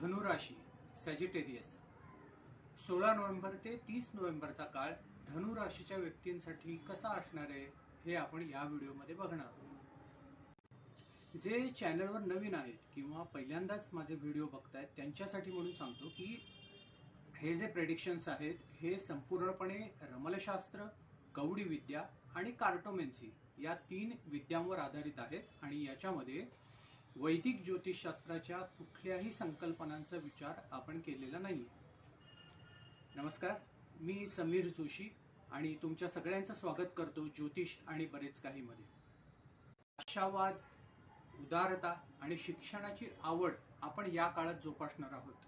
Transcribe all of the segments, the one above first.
धनुराशी सॅजिटेरियस सोळा नोव्हेंबर ते तीस नोव्हेंबरचा काळ धनुराशीच्या व्यक्तींसाठी कसा असणार आहे हे आपण या व्हिडिओमध्ये बघणार आहोत. जे चॅनलवर नवीन आहेत किंवा पहिल्यांदाच माझे व्हिडिओ बघतायत त्यांच्यासाठी म्हणून सांगतो की हे जे प्रेडिक्शन्स आहेत हे संपूर्णपणे रमलशास्त्र कवडी विद्या आणि कार्टोमेन्सी या तीन विद्यांवर आधारित आहेत आणि याच्यामध्ये वैदिक ज्योतिषशास्त्राच्या कुठल्याही संकल्पनांचा विचार आपण केलेला नाही नमस्कार मी समीर जोशी आणि तुमच्या सगळ्यांचं स्वागत करतो ज्योतिष आणि बरेच काहीमध्ये आशावाद उदारता आणि शिक्षणाची आवड आपण या काळात जोपासणार आहोत.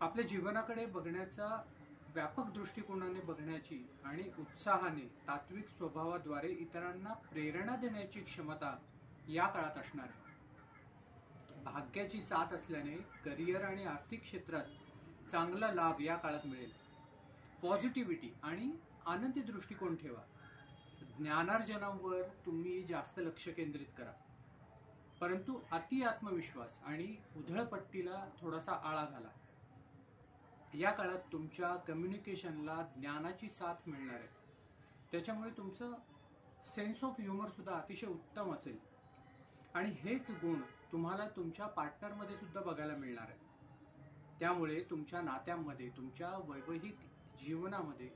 आपल्या जीवनाकडे बघण्याचा व्यापक दृष्टिकोनाने बघण्याची आणि उत्साहाने तात्विक स्वभावाद्वारे इतरांना प्रेरणा देण्याची क्षमता या काळात असणार आहे. भाग्याची साथ असल्याने करिअर आणि आर्थिक क्षेत्रात चांगला लाभ या काळात मिळेल. पॉझिटिव्हिटी आणि आनंदी दृष्टिकोन ठेवा. ज्ञानार्जनावर तुम्ही जास्त लक्ष केंद्रित करा. परंतु अति आत्मविश्वास आणि उधळपट्टीला थोडासा आळा घाला. या काळात तुमच्या कम्युनिकेशनला ज्ञानाची साथ मिळणार आहे. त्याच्यामुळे तुमचं सेन्स ऑफ ह्युमर सुद्धा अतिशय उत्तम असेल. आणि हेच गुण तुम्हाला तुमच्या पार्टनरमध्ये सुद्धा बघायला मिळणार आहे. त्यामुळे तुमच्या नात्यांमध्ये तुमच्या वैवाहिक जीवनामध्ये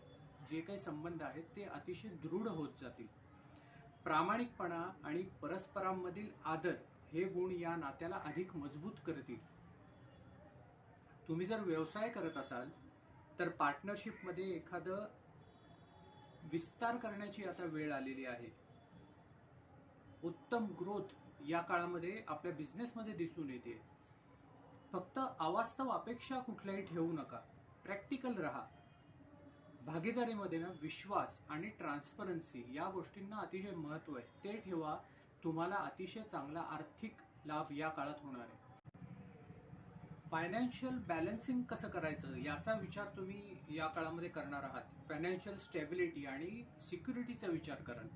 जे काही संबंध आहेत ते अतिशय दृढ होत जातील. प्रामाणिकपणा आणि परस्परांमधील आदर हे गुण या नात्याला अधिक मजबूत करतील. तुम्ही जर व्यवसाय करत असाल तर पार्टनरशिपमध्ये एखादं विस्तार करण्याची आता वेळ आलेली आहे. उत्तम ग्रोथ या काळामध्ये आपल्या बिझनेसमध्ये दिसून येते. फक्त अवास्तव अपेक्षा कुठल्याही ठेवू नका. प्रॅक्टिकल राहा. भागीदारीमध्ये ना विश्वास आणि ट्रान्सपरन्सी या गोष्टींना अतिशय महत्त्व आहे. ते ठेवा. तुम्हाला अतिशय चांगला आर्थिक लाभ या काळात होणार आहे. फायनान्शियल बॅलन्सिंग कसं करायचं? याचा विचार तुम्ही या काळामध्ये करणार आहात. फायनान्शियल स्टेबिलिटी आणि सिक्युरिटीचा विचार कराल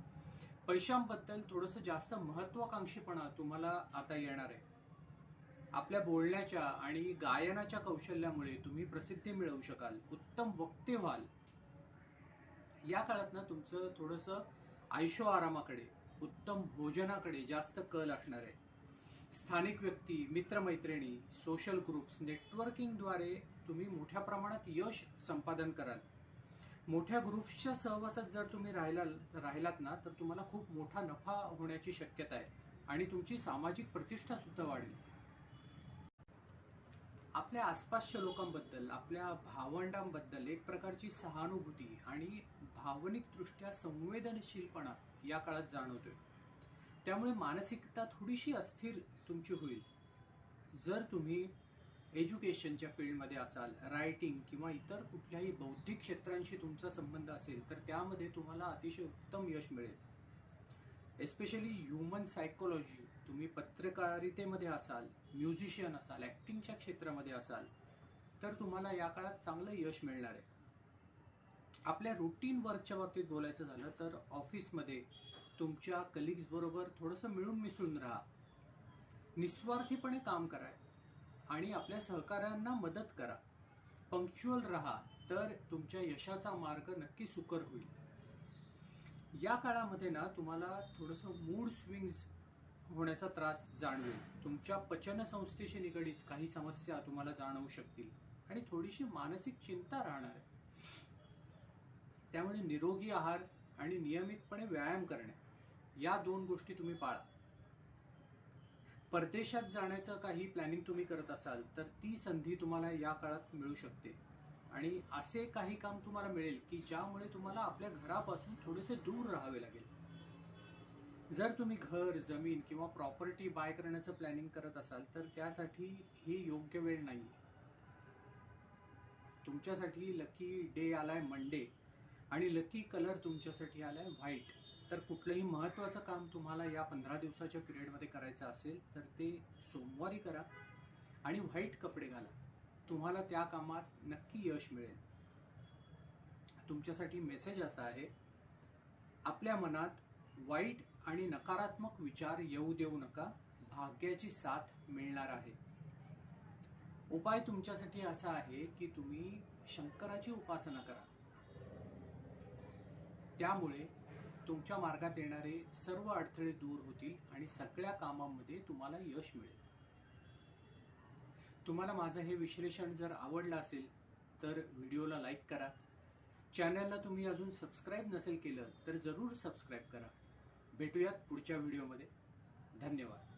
पैशांबद्दल थोडंसं जास्त महत्वाकांक्षीपणा तुम्हाला आता येणार आहे. आपल्या बोलण्याच्या आणि गायनाच्या कौशल्यामुळे तुम्ही प्रसिद्धी मिळवू शकाल उत्तम वक्ते व्हाल या काळात ना तुमचं थोडंसं आयुष्य आरामाकडे उत्तम भोजनाकडे जास्त कल असणार आहे. स्थानिक व्यक्ती मित्रमैत्रिणी सोशल ग्रुप्स नेटवर्किंगद्वारे तुम्ही मोठ्या प्रमाणात यश संपादन कराल. मोठ्या ग्रुप्सच्या सहवासात जर तुम्ही राहिला राहिलात ना तर तुम्हाला खूप मोठा नफा होण्याची शक्यता आहे. आणि तुमची सामाजिक प्रतिष्ठा सुद्धा वाढेल. आपल्या आसपासच्या लोकांबद्दल आपल्या भावंडांबद्दल एक प्रकारची सहानुभूती आणि भावनिकदृष्ट्या संवेदनशीलपणा या काळात जाणवतोय. त्यामुळे मानसिकता थोडीशी अस्थिर तुमची होईल. जर तुम्ही एज्युकेशनच्या फील्डमध्ये असाल रायटिंग किंवा इतर कुठल्याही बौद्धिक क्षेत्रांशी तुमचा संबंध असेल तर त्यामध्ये तुम्हाला अतिशय उत्तम यश मिळेल. एस्पेशली ह्युमन सायकोलॉजी तुम्ही पत्रकारितेमध्ये असाल म्युझिशियन असाल ॲक्टिंगच्या क्षेत्रामध्ये असाल तर तुम्हाला या काळात चांगलं यश मिळणार आहे. आपल्या रुटीन वर्कच्या बाबतीत बोलायचं झालं तर ऑफिसमध्ये तुमच्या कलिग्सबरोबर थोडंसं मिळून मिसळून राहा. निस्वार्थीपणे काम करा. आणि आपल्या सहकाऱ्यांना मदत करा. पंक्च्युअल राहा तर तुमच्या यशाचा मार्ग नक्की सुकर होईल. या काळामध्ये ना तुम्हाला थोडंसं मूड स्विंग्स होण्याचा त्रास जाणवेल. तुमच्या पचनसंस्थेशी निगडीत काही समस्या तुम्हाला जाणवू शकतील. आणि थोडीशी मानसिक चिंता राहणार आहे. त्यामुळे निरोगी आहार आणि नियमितपणे व्यायाम करणे या दोन गोष्टी तुम्ही पाळा. परदेशात जाण्याचं काही प्लॅनिंग तुम्ही करत असाल तर ती संधी तुम्हाला या काळात मिळू शकते. आणि असे काही काम तुम्हाला मिळेल की ज्यामुळे तुम्हाला आपल्या घरापासून थोडेसे दूर राहावे लागेल. जर तुम्ही घर जमीन किंवा प्रॉपर्टी बाय करण्याचं प्लॅनिंग करत असाल तर त्यासाठी ही योग्य वेळ नाही. तुमच्यासाठी लकी डे आलाय मंडे आणि लकी कलर तुमच्यासाठी आलाय व्हाईट तर कुठलंही महत्त्वाचं काम तुम्हाला या पंधरा दिवसाच्या पिरियडमध्ये करायचं असेल तर ते सोमवारी करा आणि व्हाईट कपडे घाला. तुम्हाला त्या कामात नक्की यश मिळेल. तुमच्यासाठी मेसेज असा आहे आपल्या मनात वाईट आणि नकारात्मक विचार येऊ देऊ नका भाग्याची साथ मिळणार आहे. उपाय तुमच्यासाठी असा आहे की तुम्ही शंकराची उपासना करा. त्यामुळे तुमच्या मार्गात येणारे सर्व अडथळे दूर होतील आणि सगळ्या कामांमध्ये तुम्हाला यश मिळेल. तुम्हाला माझं हे विश्लेषण जर आवडलं असेल तर व्हिडिओला लाईक करा. चॅनलला तुम्ही अजून सबस्क्राईब नसेल केलं तर जरूर सबस्क्राईब करा. भेटूयात पुढच्या व्हिडिओमध्ये. धन्यवाद.